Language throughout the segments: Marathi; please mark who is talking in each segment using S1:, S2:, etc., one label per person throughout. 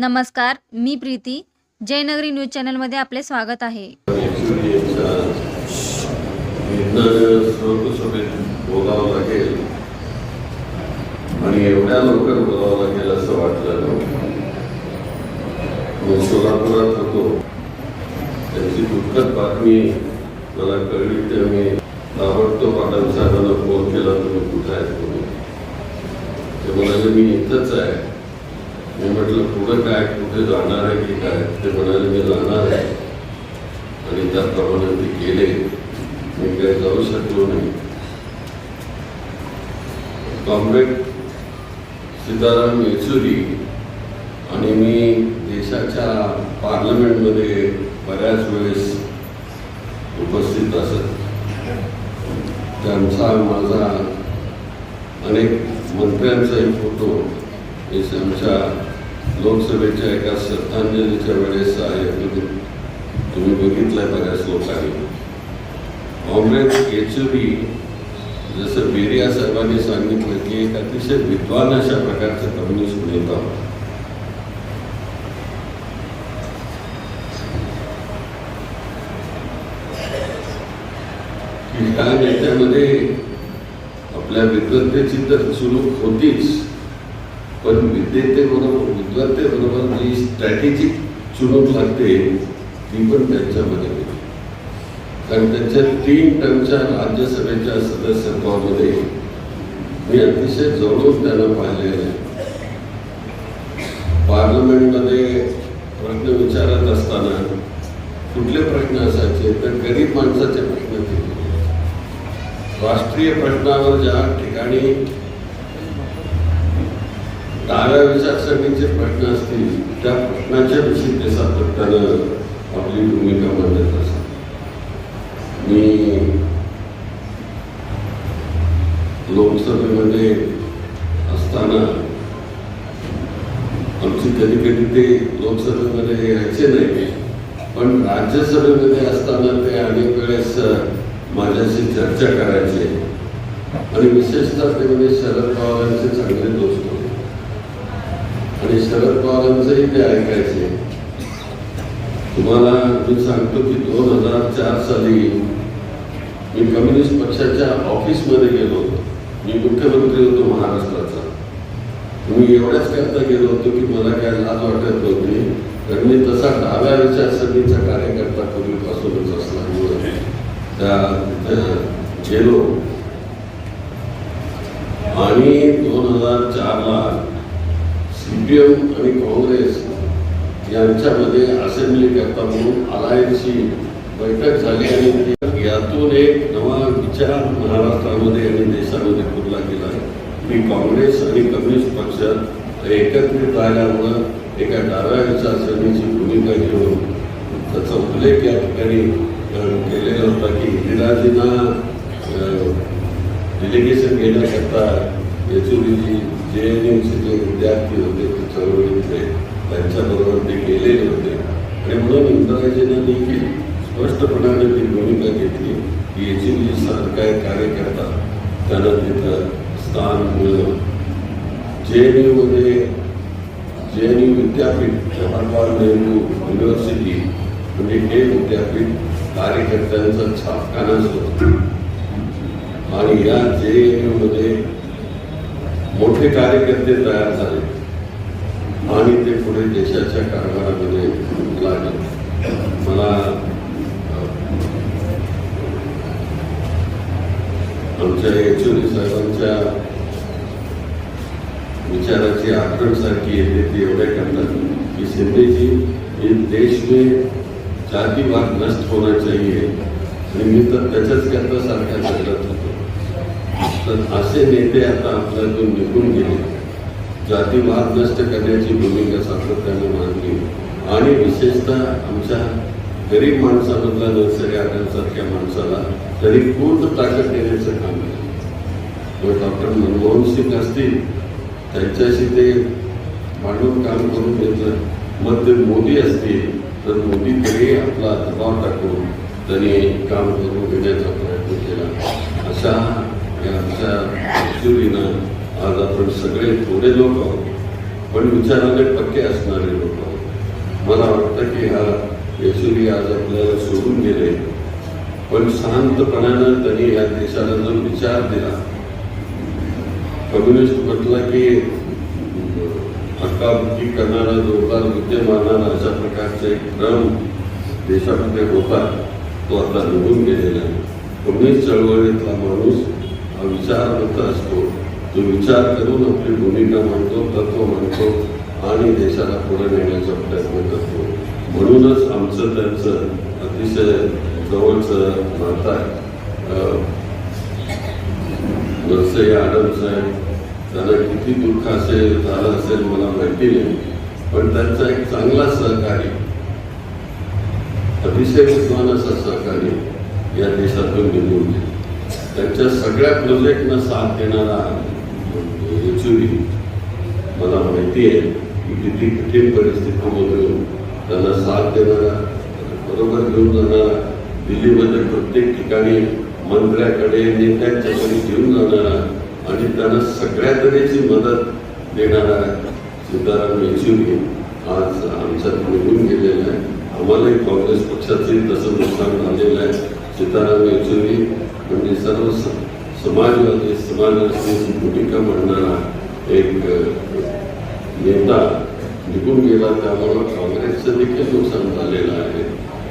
S1: नमस्कार मी प्रीती. जयनगरी न्यूज चॅनलमध्ये आपले स्वागत आहे.
S2: बोलावं लागेल आणि एवढ्या लवकर बोलावं लागेल असं वाटलं. नव्हतं. मी सोलापुरात होतो. त्यांची दुःखद बातमी मला कळली तर मी ताबडतोब पाटील साहेबांना फोन केला तुम्ही कुठं आहेत? तुम्ही ते म्हणाले मी इथंच आहे. मी म्हटलं पुढं काय? कुठे जाणार आहे की काय? ते म्हणाले मी जाणार आहे. आणि त्याप्रमाणे ते गेले. मी काय जाऊ शकलो नाही. कॉम्रेड सीताराम येचुरी आणि मी देशाच्या पार्लमेंटमध्ये बऱ्याच वेळेस उपस्थित असत. त्यांचा माझा अनेक मंत्र्यांचाही फोटो हे आमच्या लोकसभेच्या एका श्रद्धांजलीच्या वेळेस तुम्ही बघितलाय बऱ्याच लोकांनी. काँग्रेस येचुरी जसं बेरिया साहेबांनी सांगितलं की एक अतिशय विद्वान अशा प्रकारचा कम्युनिस्ट नेता होता. की ह्या नेत्यामध्ये आपल्या विद्वत्तेची तर चुलूक होतीच. पण विद्येतेबरोबर विद्वत्तेबरोबर जी स्ट्रॅटेजिक चुनूक लागते ती पण त्यांच्यामध्ये होती. कारण त्यांच्या तीन टर्मच्या राज्यसभेच्या सदस्यत्वामध्ये मी अतिशय जवळून त्यांना पाहिलेलं आहे. पार्लमेंटमध्ये प्रश्न विचारत असताना कुठले प्रश्न असायचे तर गरीब माणसाचे प्रश्न राष्ट्रीय प्रश्नावर ज्या ठिकाणी डाव्या विचारसरणीचे प्रश्न असतील त्या प्रश्नाच्या विषयी ते सातत्यानं आपली भूमिका मांडत असतात मी लोकसभेमध्ये असताना आमची कधी कधी ते लोकसभेमध्ये यायचे नाही पण राज्यसभेमध्ये असताना ते अनेक वेळेस माझ्याशी चर्चा करायचे. आणि विशेषतः ते म्हणजे शरद पवारांचे चांगले दोस्त होते. आणि शरद पवारांचंही ते ऐकायचे. तुम्हाला मी सांगतो की दोन हजार चार साली मी कम्युनिस्ट पक्षाच्या ऑफिसमध्ये गेलो होतो. मी मुख्यमंत्री होतो महाराष्ट्राचा. मी एवढ्याच करता गेलो होतो की मला काय लाज वाटत नव्हती. कारण मी तसा डाव्या विचारसरणीचा कार्यकर्ता पूर्वीपासूनच असल्यामुळे त्या तिथं गेलो. आणि दोन हजार चारला सी पी एम आणि काँग्रेस यांच्यामध्ये असेंब्ली करता म्हणून अलायन्सची बैठक झाली आणि यातून एक नवा विचार महाराष्ट्रामध्ये आणि देशामध्ये पुरला गेला की काँग्रेस आणि कम्युनिस्ट पक्ष एकत्रित राहिल्यामुळं एका डाव्या विचारसरणीची भूमिका घेऊन त्याचा उल्लेख या ठिकाणी केलेला होता की इंदिराजींना डेलिगेशन घेण्याकरता येचुरीजी जे एन जे विद्यार्थी होते ते चळवळीतले त्यांच्याबरोबर ते गेलेले होते. आणि म्हणून इंदिराजींना देखील स्पष्टपणाने ती भूमिका घेतली की याची जी सरकार कार्यकर्ता त्यांना तिथं स्थान मिळलं जे एन यूमध्ये जे एन यू विद्यापीठ जवाहरलाल नेहरू युनिव्हर्सिटी म्हणजे हे विद्यापीठ कार्यकर्त्यांचा छापखानाच होतं आणि या जे एन यूमध्ये मोठे कार्यकर्ते तयार झाले. आणि ते पुढे देशाच्या कारभारामध्ये लागले. मला आमच्या येचुरी साहेबांच्या विचाराची आठवण सारखी येते ती एवढ्या करतात की शिंदे जी देश में जातीवाद नष्ट होना चाहिए आणि मी तर त्याच्याच करता सारख्या जगत होतो. तर असे नेते आता आपल्यातून निघून गेले. जातीवाद नष्ट करण्याची भूमिका सातत्याने मांडली. आणि विशेषतः आमच्या गरीब माणसामधला नर्सरी आकांसारख्या माणसाला तरी पूर्ण ताकद देण्याचं काम केलं मग डॉक्टर मनमोहन सिंग असतील त्यांच्याशी ते भांडून काम करून घेतलं. मग ते मोदी असतील तर मोदी तरी आपला दबाव टाकून त्यांनी काम करून घेण्याचा प्रयत्न केला. अशा आमच्या आज आपण सगळे थोडे लोक आहोत. पण विचाराने पक्के असणारे लोक मला वाटतं की हा येशुरी आज आपल्याला सोडून गेले. पण शांतपणानं त्यांनी या देशाला जो विचार दिला कम्युनिस्ट म्हटलं की हक्काबुक्की करणारा जोरदार युद्ध मारणारा अशा प्रकारचा एक क्रम देशामध्ये होता तो आता निघून गेलेला आहे. कम्युनिस्ट चळवळीतला माणूस हा होत असतो. तो विचार करून आपली भूमिका मांडतो तत्व मांडतो आणि देशाला पुढे नेण्याचा प्रयत्न करतो. म्हणूनच आमचं त्यांचं अतिशय जवळचं नातं आहे. अं, आडम साहेब त्यांना किती दुःख असेल झालं असेल मला माहिती नाही. पण त्यांचा एक चांगला सहकारी अतिशय विद्वान असा सहकारी या देशातून निघून गेला. त्यांच्या सगळ्या प्रोजेक्टना साथ देणारा येचुरी मला माहिती आहे की किती कठीण परिस्थितीमधून त्यांना साथ देणारा बरोबर घेऊन जाणारा दिल्लीमध्ये प्रत्येक ठिकाणी मंत्र्याकडे नेत्यांच्याकडे घेऊन जाणारा आणि त्यांना सगळ्या तऱ्हेची मदत देणारा सीताराम येचुरी आज आमच्यात निघून गेलेला आहे. आम्हालाही काँग्रेस पक्षाचंही तसं नुकसान झालेलं आहे. सीताराम येचुरी म्हणजे सर्व स- समाजवादी समाजाची भूमिका मांडणारा एक नेता निघून गेला त्यामुळं काँग्रेसचं देखील नुकसान झालेलं आहे.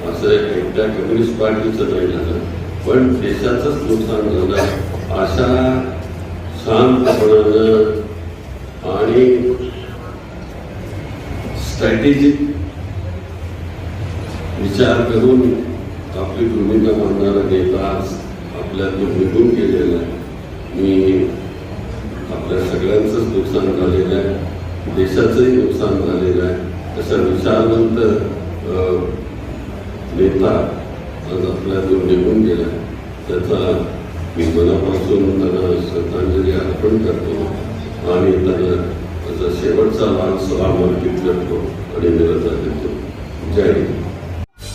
S2: असं एकट्या कम्युनिस्ट पार्टीचं नाही झालं पण देशाचंच नुकसान झालं अशा शांतपणानं आणि स्ट्रॅटेजिक विचार करून आपली भूमिका मांडणारा नेता आज आपल्यातून निघून गेलेला आहे. मी आपल्या सगळ्यांचंच नुकसान झालेलं आहे. देशाचंही नुकसान झालेलं आहे. तसा विचारवंत नेता आज आपल्यातून निघून गेला त्याचा मी मनापासून त्यांना श्रद्धांजली अर्पण करतो आणि त्यांना त्याचा शेवटचा लाल सभा अर्पित करतो आणि निरता देतो. जय हिंद.